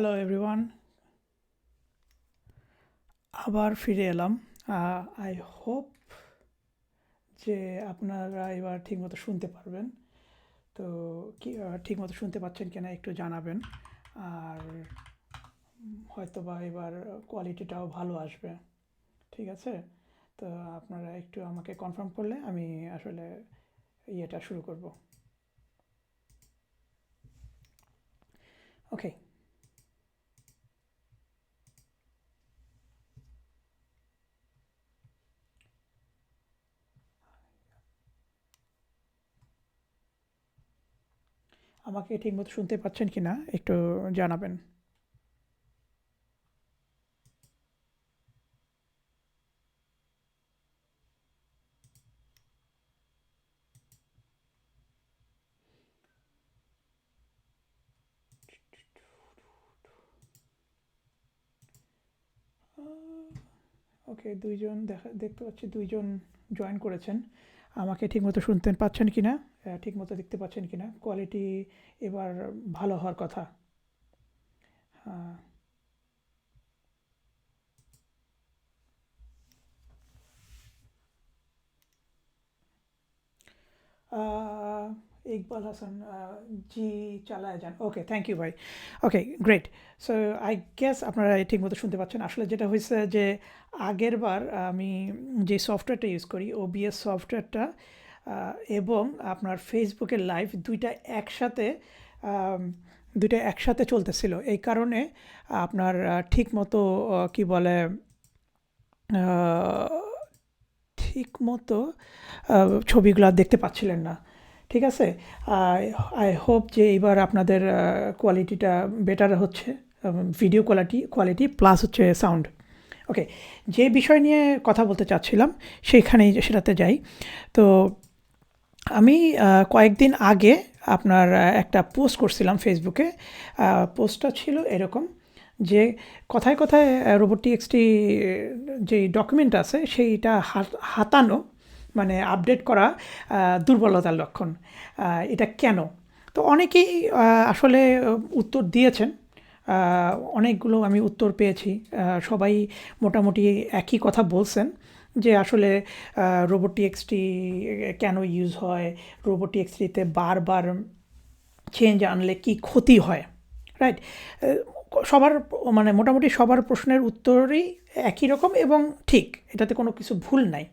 Hello everyone আবার ফিরে এলাম। আই হোপ যে আপনারা এবার ঠিকমতো শুনতে পারবেন। তো কি ঠিকমতো শুনতে পাচ্ছেন কিনা একটু জানাবেন। আর হয়তো বা এবার কোয়ালিটিটাও ভালো আসবে। ঠিক আছে? তো আপনারা একটু আমাকে কনফার্ম করলে আমি আসলে ইয়েটা শুরু করব। ওকে আমাকে ঠিকমতো শুনতে পাচ্ছেন কিনা একটু জানাবেন। ওকে দুইজন দেখা, দেখতে পাচ্ছি দুইজন জয়েন করেছেন। আমাকে ঠিকমতো শুনতে পাচ্ছেন কি না ঠিকমতো দেখতে পাচ্ছেন কি না কোয়ালিটি এবার ভালো হওয়ার কথা। হ্যাঁ। আহ, ইকবাল হাসান জি, চালায় যান। ওকে থ্যাংক ইউ ভাই। Okay great so I guess আপনারা ঠিকমতো শুনতে পাচ্ছেন। আসলে যেটা হয়েছে যে, আগের বার আমি যে সফটওয়্যারটা ইউজ করি ওবিএস সফটওয়্যারটা এবং আপনার ফেসবুকের লাইভ দুইটা একসাথে দুইটা একসাথে চলতেছিল। এই কারণে আপনার ঠিক মতো কি বলে ঠিক মতো ছবিগুলো দেখতে পাচ্ছিলেন না। ঠিক আছে? আই হোপ যে এবার আপনাদের কোয়ালিটিটা বেটার হচ্ছে ভিডিও কোয়ালিটি কোয়ালিটি প্লাস হচ্ছে সাউন্ড ওকে যে বিষয় নিয়ে কথা বলতে চাচ্ছিলাম, সেইখানেই সেটাতে যাই। তো আমি কয়েকদিন আগে আপনার একটা পোস্ট করছিলাম ফেসবুকে পোস্টটা ছিল এরকম যে কথায় কথায় রোবট টিএক্সটি যে ডকুমেন্ট আছে, সেইটা হাতানো মানে আপডেট করা দুর্বলতার লক্ষণ। এটা কেন? তো অনেকেই আসলে উত্তর দিয়েছেন। অনেকগুলো আমি উত্তর পেয়েছি। সবাই মোটামুটি একই কথা বলছেন যে আসলে রোবট টিএক্সটি কেন ইউজ হয়? রোবট টিএক্সটিতে বারবার চেঞ্জ আনলে কি ক্ষতি হয়? রাইট সবার মানে মোটামুটি সবার প্রশ্নের উত্তরই একই রকম এবং ঠিক। এটাতে কোনো কিছু ভুল নাই।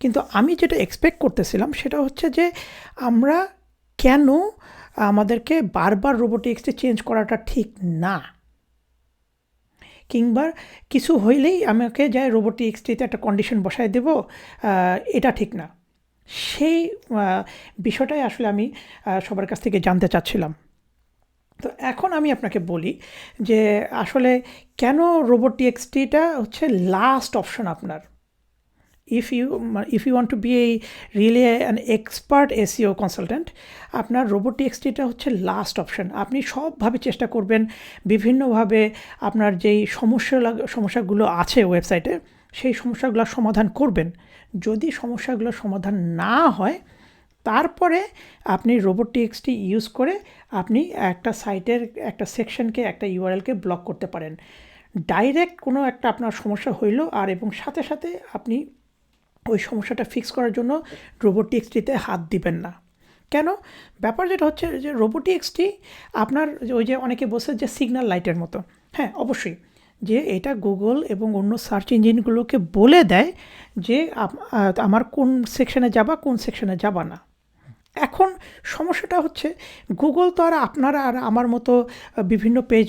কিন্তু আমি যেটা এক্সপেক্ট করতেছিলাম সেটা হচ্ছে যে আমরা কেন আমাদেরকে বারবার রোবোটিক্সটি চেঞ্জ করাটা ঠিক না? কিংবা কিছু হইলেই আমাকে যায় রোবোটিক্সটিতে একটা কন্ডিশন বসায় দেব এটা ঠিক না। সেই বিষয়টাই আসলে আমি সবার কাছ থেকে জানতে চাচ্ছিলাম। তো এখন আমি আপনাকে বলি যে আসলে কেন রোবট টিএক্সটিটা হচ্ছে লাস্ট অপশন আপনার? If you if you want to be এই really an expert SEO consultant আপনার রোবট টিএক্সটিটা হচ্ছে লাস্ট অপশন আপনি সবভাবে চেষ্টা করবেন বিভিন্নভাবে আপনার যেই সমস্যা সমস্যাগুলো আছে ওয়েবসাইটে সেই সমস্যাগুলোর সমাধান করবেন। যদি সমস্যাগুলোর সমাধান না হয়, তারপরে আপনি রোবট টিএক্সটি ইউজ করে আপনি একটা সাইটের একটা সেকশনকে একটা ইউআরএলকে ব্লক করতে পারেন। ডাইরেক্ট কোনো একটা আপনার সমস্যা হইল, আর এবং সাথে সাথে আপনি ওই সমস্যাটা ফিক্স করার জন্য রোবোটিক্সটিতে হাত দিবেন না। কেন? ব্যাপার যেটা হচ্ছে যে রোবোটিক্সটি আপনার ওই যে অনেকে বসে যে সিগন্যাল লাইটের মতো। হ্যাঁ অবশ্যই। যে এটা গুগল এবং অন্য সার্চ ইঞ্জিনগুলোকে বলে দেয় যে আমার কোন সেকশনে যাবা, কোন সেকশনে যাবা না। এখন সমস্যাটা হচ্ছে গুগল তো আর আপনারা আর আমার মতো বিভিন্ন পেজ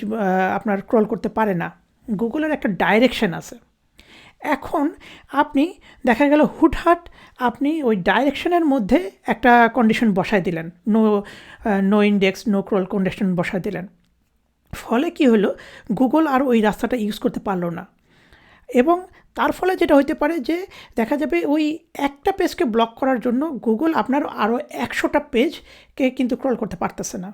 আপনার ক্রল করতে পারে না। গুগলের একটা ডাইরেকশন আছে। এখন আপনি দেখা গেল হুটহাট আপনি ওই ডাইরেকশনের মধ্যে একটা কন্ডিশন বসায় দিলেন। No no index no crawl condition বসায় দিলেন। ফলে কি হলো? গুগল আর ওই রাস্তাটা ইউজ করতে পারল না। এবং তার ফলে যেটা হতে পারে যে দেখা যাবে ওই একটা পেজকে ব্লক করার জন্য গুগল আপনার আরও একশোটা পেজকে কিন্তু ক্রল করতে পারতেছে না।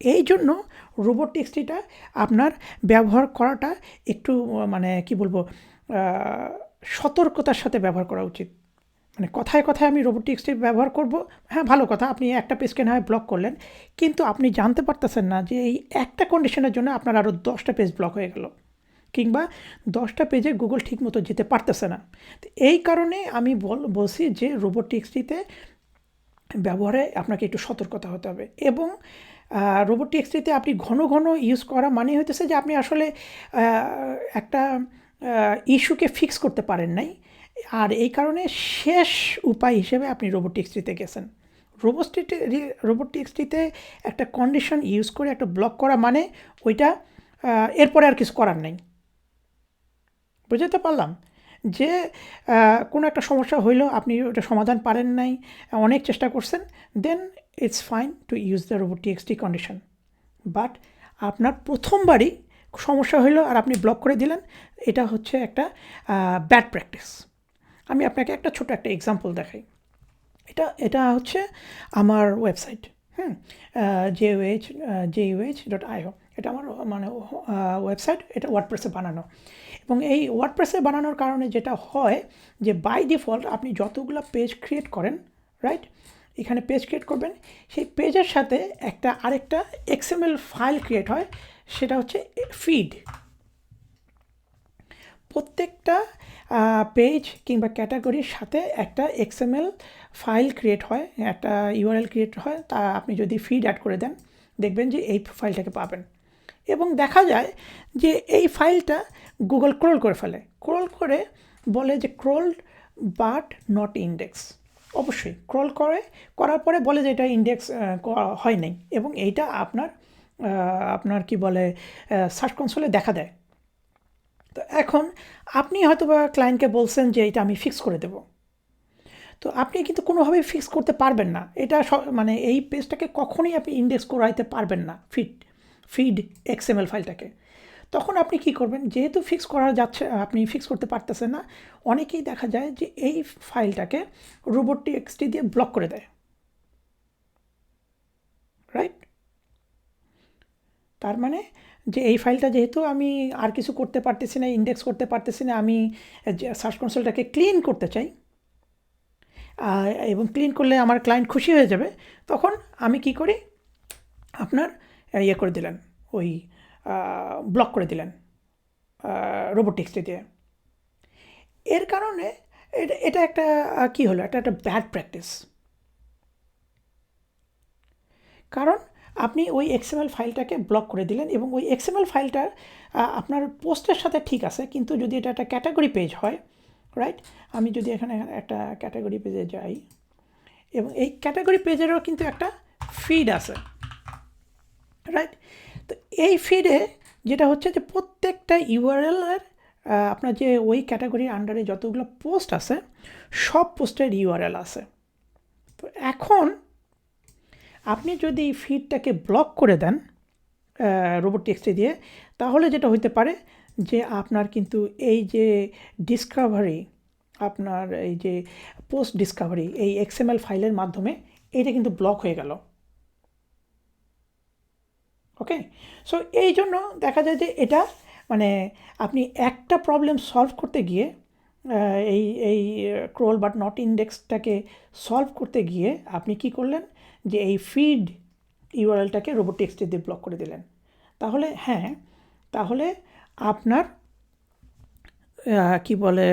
এই জন্য রোবট টেক্সটিটা আপনার ব্যবহার করাটা একটু মানে কি বলব সতর্কতার সাথে ব্যবহার করা উচিত। মানে কথায় কথায় আমি রোবট টেক্সটি ব্যবহার করব। হ্যাঁ ভালো কথা, আপনি একটা পেজকে না হয় ব্লক করলেন। কিন্তু আপনি জানতে পারতেছেন না যে এই একটা কন্ডিশনের জন্য আপনার আরও দশটা পেজ ব্লক হয়ে গেল। কিংবা দশটা পেজে গুগল ঠিকমতো যেতে পারতেছে না। এই কারণে আমি বল, বলছি যে রোবট টেক্সটিতে ব্যবহারে আপনাকে একটু সতর্কতা হতে হবে। এবং রোবট টেক্সটিতে আপনি ঘন ঘন ইউজ করা মানে হইতেছে যে আপনি আসলে একটা ইস্যুকে ফিক্স করতে পারেন নাই। আর এই কারণে শেষ উপায় হিসেবে আপনি রোবট টেক্সটিতে গেছেন। রোবোস্টিতে রোবট টেক্সটিতে একটা কন্ডিশন ইউজ করে একটা ব্লক করা মানে ওইটা এরপরে আর কিছু করার নেই। বুঝতে পারলাম? যে কোনো একটা সমস্যা হইল, আপনি ওটা সমাধান পারেন নাই, অনেক চেষ্টা করছেন then it's fine to use the robot T X T condition but আপনার প্রথমবারই সমস্যা হইল আর আপনি ব্লক করে দিলেন, এটা হচ্ছে একটা ব্যাড প্র্যাকটিস আমি আপনাকে একটা ছোট একটা এক্সাম্পল দেখাই। এটা এটা হচ্ছে আমার ওয়েবসাইট হুম? J ওয়েচ J U H dot I O এটা আমার মানে ওয়েবসাইট এটা ওয়ার্ডপ্রেসে বানানো। এবং এই ওয়ার্ডপ্রেসে বানানোর কারণে যেটা হয় যে বাই ডিফল্ট আপনি যতগুলো পেজ ক্রিয়েট করেন রাইট এখানে পেজ ক্রিয়েট করবেন, সেই পেজের সাথে একটা আরেকটা এক্সএমএল ফাইল ক্রিয়েট হয় সেটা হচ্ছে ফিড প্রত্যেকটা পেজ কিংবা ক্যাটাগরির সাথে একটা এক্সএমএল ফাইল ক্রিয়েট হয়, একটা ইউআরএল ক্রিয়েট হয়, তা আপনি যদি ফিড অ্যাড করে দেন, দেখবেন যে এই ফাইলটাকে পাবেন। এবং দেখা যায় যে এই ফাইলটা গুগল ক্রোল করে ফেলে। ক্রোল করে বলে যে ক্রোল বাট নট ইন্ডেক্স অবশ্যই ক্রল করে, করার পরে বলে যে এটা ইন্ডেক্স হয় নাই। এবং এইটা আপনার আপনার কি বলে সার্চ কনসোলে দেখা দেয়। তো এখন আপনি হয়তো বা ক্লায়েন্টকে বলছেন যে এটা আমি ফিক্স করে দেব। তো আপনি কিন্তু কোনোভাবেই ফিক্স করতে পারবেন না। এটা মানে এই পেজটাকে কখনোই আপনি ইন্ডেক্স করাইতে পারবেন না ফিড ফিড এক্সএমএল ফাইলটাকে তখন আপনি কি করবেন, যেহেতু ফিক্স করা যাচ্ছে, আপনি ফিক্স করতে পারতেছেন না, অনেকেই দেখা যায় যে এই ফাইলটাকে রোবট টিএক্সটি দিয়ে ব্লক করে দেয়। রাইট তার মানে যে এই ফাইলটা যেহেতু আমি আর কিছু করতে পারতেছি না ইন্ডেক্স করতে পারতেছি না, আমি সার্চ কনসোলটাকে ক্লিন করতে চাই এবং ক্লিন করলে আমার ক্লায়েন্ট খুশি হয়ে যাবে, তখন আমি কি করি? আপনার ইয়ে করে দিলেন, ওই ব্লক করে দিলেন রোবোটিক্সটি দিয়ে। এর কারণে এটা এটা একটা কি হলো? এটা একটা ব্যাড প্র্যাকটিস কারণ আপনি ওই এক্সএমএল ফাইলটাকে ব্লক করে দিলেন এবং ওই এক্সএমএল ফাইলটা আপনার পোস্টের সাথে ঠিক আছে, কিন্তু যদি এটা একটা ক্যাটাগরি পেজ হয় রাইট আমি যদি এখানে একটা ক্যাটাগরি পেজে যাই, এবং এই ক্যাটাগরি পেজেরও কিন্তু একটা ফিড আছে রাইট তো এই ফিডে যেটা হচ্ছে যে প্রত্যেকটা ইউআরএলের আপনার যে ওই ক্যাটাগরির আন্ডারে যতগুলো পোস্ট আছে, সব পোস্টের ইউআরএল আছে। তো এখন আপনি যদি এই ফিডটাকে ব্লক করে দেন রোবট টেক্সটে দিয়ে, তাহলে যেটা হইতে পারে যে আপনার কিন্তু এই যে ডিসকাভারি আপনার এই যে পোস্ট ডিসকাভারি এই এক্সএমএল ফাইলের মাধ্যমে এইটা কিন্তু ব্লক হয়ে গেল। ওকে সো এই জন্য দেখা যায় যে এটা মানে আপনি একটা প্রবলেম সলভ করতে গিয়ে এই এই ক্রোল বাট নট ইন্ডেক্সটাকে সলভ করতে গিয়ে আপনি কি করলেন? যে এই ফিড ইউআরএলটাকে রোবট টেক্সটে দিয়ে ব্লক করে দিলেন। তাহলে হ্যাঁ তাহলে আপনার কি বলে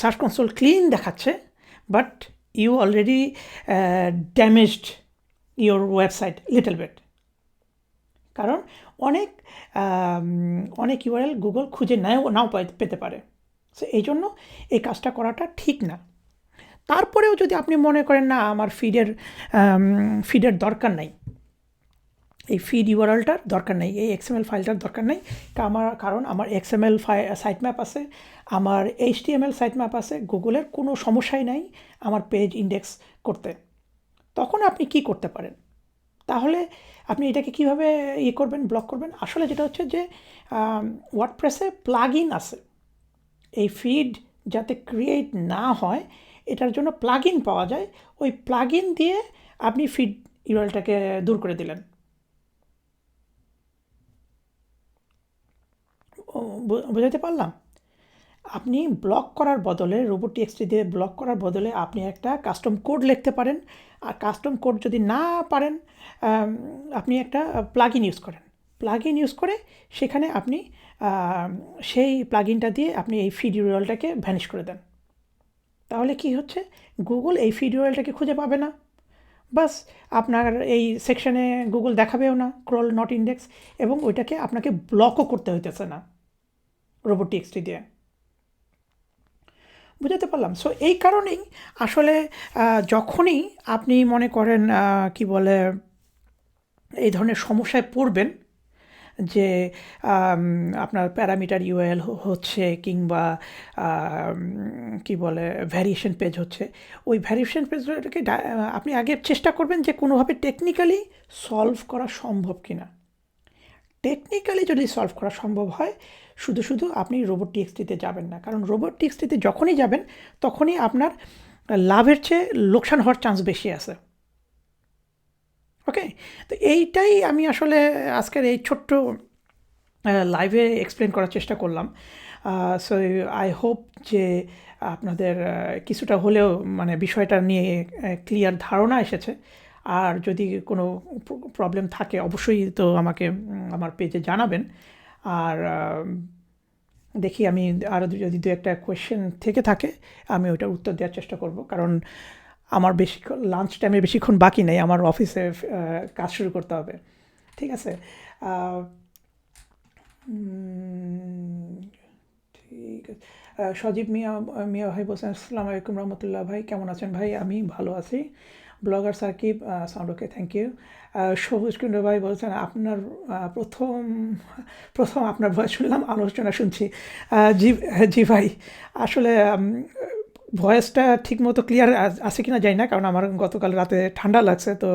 সার্চ কনসোল ক্লিন দেখাচ্ছে but you already damaged your website little bit কারণ অনেক অনেক ইউআরএল গুগল খুঁজে নাও নাও পেতে পারে। সো এই জন্য এই কাজটা করাটা ঠিক না। তারপরেও যদি আপনি মনে করেন, না, আমার ফিডের ফিডের দরকার নাই। এই ফিড ইউআরএলটার দরকার নেই, এই এক্সএমএল ফাইলটার দরকার নেই। তা আমার, কারণ আমার এক্সএমএল ফাই সাইট ম্যাপ আছে, আমার এইচটিএমএল সাইট ম্যাপ আছে গুগলের কোনো সমস্যাই নাই আমার পেজ ইন্ডেক্স করতে। তখন আপনি কি করতে পারেন? তাহলে আপনি এটাকে কীভাবে ইয়ে করবেন ব্লক করবেন? আসলে যেটা হচ্ছে যে ওয়ার্ডপ্রেসে প্লাগ ইন আছে। এই ফিড যাতে ক্রিয়েট না হয় এটার জন্য প্লাগ পাওয়া যায়। ওই প্লাগ দিয়ে আপনি ফিড ইউরলটাকে দূর করে দিলেন। বুঝাতে পারলাম? আপনি ব্লক করার বদলে রোবট টিএক্সটি দিয়ে ব্লক করার বদলে আপনি একটা কাস্টম কোড লিখতে পারেন। আর কাস্টম কোড যদি না পারেন আপনি একটা প্লাগ ইউজ করেন। প্লাগ ইউজ করে সেখানে আপনি সেই প্লাগ দিয়ে আপনি এই ফিড ইউরলটাকে ভ্যানিশ করে দেন। তাহলে কি হচ্ছে? গুগল এই ফিড ইউরলটাকে খুঁজে পাবে না। বাস, আপনার এই সেকশনে গুগল দেখাবেও না ক্রল নট ইন্ডেক্স এবং ওইটাকে আপনাকে ব্লকও করতে হইতেছে না রোবট টিএক্সটি দিয়ে। বুঝাতে পারলাম? সো এই কারণেই আসলে যখনই আপনি মনে করেন কি বলে, এই ধরনের সমস্যায় পড়বেন যে আপনার প্যারামিটার ইউএল হচ্ছে কিংবা কি বলে, ভ্যারিয়েশন পেজ হচ্ছে। ওই ভ্যারিয়েশন পেজটাকে আপনি আগে চেষ্টা করবেন যে কোনোভাবে টেকনিক্যালি সলভ করা সম্ভব কিনা। টেকনিক্যালি যদি সলভ করা সম্ভব হয়, শুধু শুধু আপনি রোবট টিএক্সটিতে যাবেন না। কারণ রোবট টিএক্সটিতে যখনই যাবেন, তখনই আপনার লাভের চেয়ে লোকসান হওয়ার চান্স বেশি আছে। ওকে তো এইটাই আমি আসলে আজকের এই ছোট্ট লাইভে এক্সপ্লেন করার চেষ্টা করলাম। সো আই হোপ যে আপনাদের কিছুটা হলেও মানে বিষয়টা নিয়ে ক্লিয়ার ধারণা এসেছে। আর যদি কোনো প্রবলেম থাকে, অবশ্যই তো আমাকে আমার পেজে জানাবেন। আর দেখি আমি আরও যদি দু একটা কোয়েশ্চেন থেকে থাকে, আমি ওইটার উত্তর দেওয়ার চেষ্টা করব। কারণ আমার বেশিক্ষণ লাঞ্চ টাইমে বেশিক্ষণ বাকি নেই, আমার অফিসে কাজ শুরু করতে হবে। ঠিক আছে? ঠিক আছে। সজীব মিয়া মিয়া ভাই বলছেন, আসসালামু আলাইকুম রহমতুল্লাহ ভাই, কেমন আছেন ভাই? আমি ভালো আছি। Blogger Sakib sound okay thank you Sabuj Kundu ভাই বলছেন, আপনার প্রথম প্রথম আপনার ভয়েস শুনলাম, আলোচনা শুনছি। জি জি ভাই, আসলে ভয়েসটা ঠিকমতো ক্লিয়ার আছে কিনা জানি না, কারণ আমার গতকাল রাতে ঠান্ডা লাগছে, তো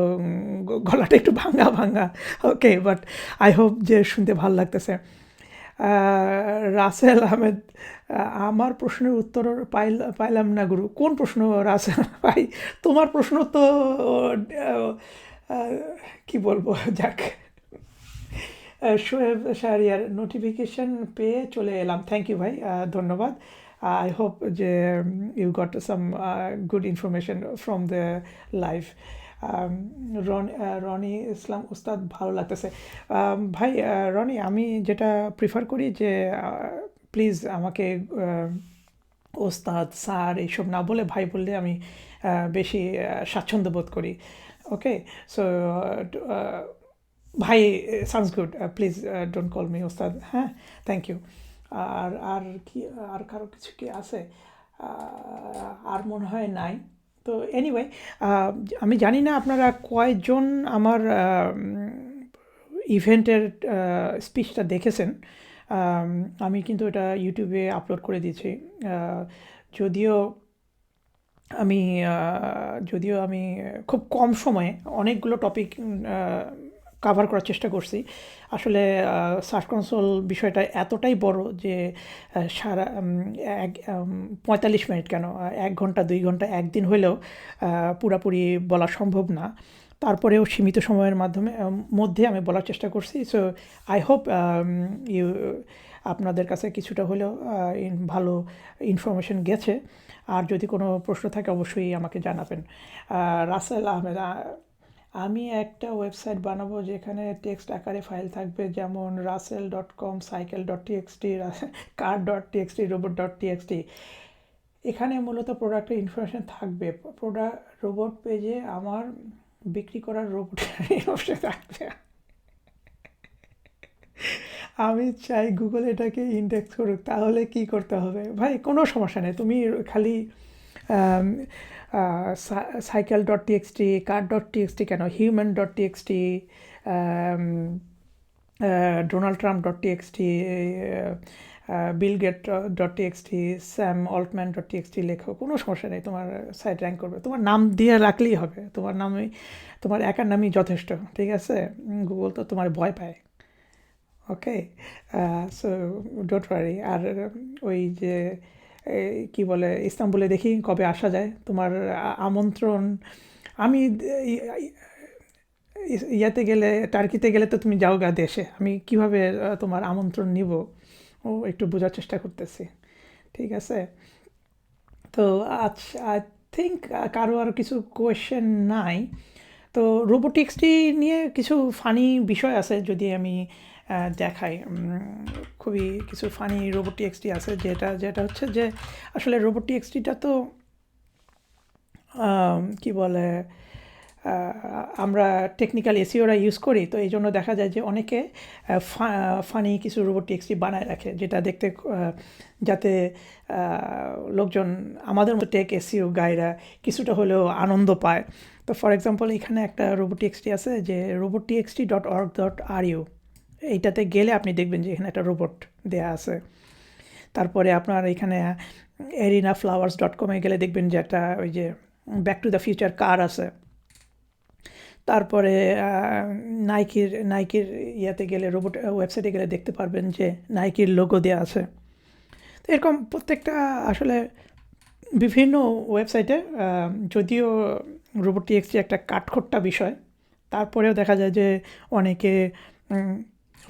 গলাটা একটু ভাঙা ভাঙা। ওকে বাট আই হোপ যে শুনতে ভালো লাগতেছে। রাসেল আহমেদ আমার প্রশ্নের উত্তর পাইল, পাইলাম না গুরু। কোন প্রশ্ন রাসেল? ভাই, তোমার প্রশ্ন তো কি বলব, যাক। শোয়েব শাহরিয়ার নোটিফিকেশন পেয়ে চলে এলাম। থ্যাংক ইউ ভাই ধন্যবাদ। আই হোপ যে you got some good information from the life Ron Islam উস্তাদ ভালো লাগতেছে। ভাই রনি আমি যেটা প্রিফার করি যে প্লিজ আমাকে ওস্তাদ স্যার এইসব না বলে ভাই বললে আমি বেশি স্বাচ্ছন্দ্য বোধ করি। ওকে সো ভাই sounds good please don't call me ওস্তাদ হ্যাঁ? থ্যাংক ইউ আর আর কি, আর কারও কিছু কি আছে? আর মনে হয় নাই। তো এনিওয়ে আমি জানি না আপনারা কয়জন আমার ইভেন্টের স্পিচটা দেখেছেন। আমি কিন্তু এটা ইউটিউবে আপলোড করে দিয়েছি। যদিও আমি যদিও আমি খুব কম সময়ে অনেকগুলো টপিক কাভার করার চেষ্টা করছি। আসলে সার্চ কনসোল বিষয়টা এতটাই বড় যে সারা এক পঁয়তাল্লিশ মিনিট কেন? এক ঘণ্টা দুই ঘণ্টা একদিন হলেও পুরাপুরি বলা সম্ভব না। তারপরেও সীমিত সময়ের মাধ্যমে মধ্যে আমি বলার চেষ্টা করছি। সো আই হোপ ইউ আপনাদের কাছে কিছুটা হলেও ভালো ইনফরমেশন গেছে। আর যদি কোনো প্রশ্ন থাকে অবশ্যই আমাকে জানাবেন। রাসেল আহমেদ আহ, আমি একটা ওয়েবসাইট বানাবো যেখানে টেক্সট আকারে ফাইল থাকবে, যেমন Russell dot com cycle dot T X T car dot T X T robot dot T X T এখানে মূলত প্রোডাক্টের ইনফরমেশন থাকবে। প্রোডাক্ট রোবট পেজে আমার বিক্রি করার রোবটের ইনফরমেশন থাকবে। আমি চাই গুগল এটাকে ইন্ডেক্স করুক, তাহলে কি করতে হবে? ভাই, কোনো সমস্যা নেই। তুমি খালি cycle dot T X T, car dot T X T কেন, human dot T X T Donald Trump dot T X T Bill Gate dot T X T, Sam Altman dot T X T লেখো, কোনো সমস্যা নেই, তোমার site rank করবে। তোমার নাম দিয়ে রাখলেই হবে, তোমার নামই, তোমার একার নামই যথেষ্ট, ঠিক আছে? গুগল তো তোমার ভয় পায় ওকে সো ডোট ওয়ারি আর ওই যে কি বলে, ইস্তাম্বুলে দেখি কবে আসা যায়। তোমার আমন্ত্রণ, আমি ইয়াতে গেলে, টার্কিতে গেলে তো তুমি যাও গা দেশে। আমি কীভাবে তোমার আমন্ত্রণ নিব? ও, একটু বোঝার চেষ্টা করতেছি। ঠিক আছে? তো আচ্ছা আই থিঙ্ক কারও আর কিছু কোয়েশ্চেন নাই। তো রোবোটিক্সটি নিয়ে কিছু ফানি বিষয় আছে যদি আমি উম, খুবই কিছু ফানি রোবোটিক্সটি আছে যেটা যেটা হচ্ছে যে আসলে রোবোটিক্সটিটা তো আম, কি বলে আমরা টেকনিক্যাল এসিওরা ইউজ করি তো এই জন্য দেখা যায় যে অনেকে ফানি কিছু রোবোটিক্সটি বানায় রাখে যেটা দেখতে যাতে লোকজন আমাদের মতো টেক এসিও গাইরা কিছুটা হলেও আনন্দ পায়। তো ফর এক্সাম্পল এখানে একটা রোবোটিক্সটি আছে যে robots T X T dot org dot R U এইটাতে গেলে আপনি দেখবেন যে এখানে একটা রোবট দেয়া আছে। তারপরে আপনার এখানে এরিনা ফ্লাওয়ার্স ডট কমে গেলে দেখবেন যে একটা ওই যে back to the future car আছে। তারপরে নাইকির নাইকির ইয়াতে গেলে রোবট ওয়েবসাইটে গেলে দেখতে পারবেন যে নাইকির লোগো দেওয়া আছে। তো এরকম প্রত্যেকটা আসলে বিভিন্ন ওয়েবসাইটে যদিও রোবট টিএক্সটি একটা কাঠখোট্টা বিষয়, তারপরেও দেখা যায় যে অনেকে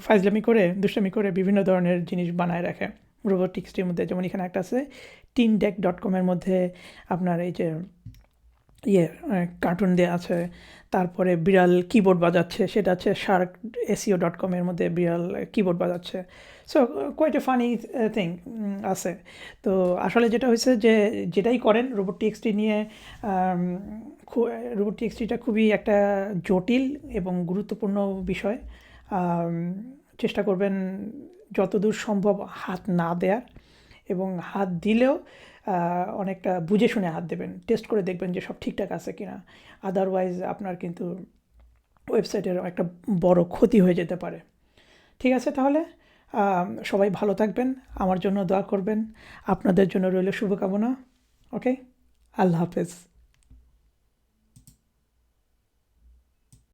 ফাইজলামি করে, দুষ্টামি করে বিভিন্ন ধরনের জিনিস বানায় রাখে। রোবোটিক্সটির মধ্যে, যেমন এখানে একটা আছে টিন ডেক ডট কমের মধ্যে আপনার এই যে ইয়ে কার্টুন দেওয়া আছে। তারপরে বিড়াল কিবোর্ড বাজাচ্ছে, সেটা আছে শার্ক এসিও ডট কমের মধ্যে বিড়াল কিবোর্ড বাজাচ্ছে। So quite a funny thing আছে। তো আসলে যেটা হয়েছে যে, যেটাই করেন, রোবট টিএক্সটি নিয়ে রোবট টিএক্সটিটা খুবই একটা জটিল এবং গুরুত্বপূর্ণ বিষয়। চেষ্টা করবেন যতদূর সম্ভব হাত না দেওয়ার এবং হাত দিলেও অনেকটা বুঝে শুনে হাত দেবেন। টেস্ট করে দেখবেন যে সব ঠিকঠাক আছে কি না আদারওয়াইজ আপনার কিন্তু ওয়েবসাইটের একটা বড় ক্ষতি হয়ে যেতে পারে। ঠিক আছে তাহলে? সবাই ভালো থাকবেন, আমার জন্য দোয়া করবেন। আপনাদের জন্য রইল শুভকামনা ওকে আল্লাহ হাফেজ।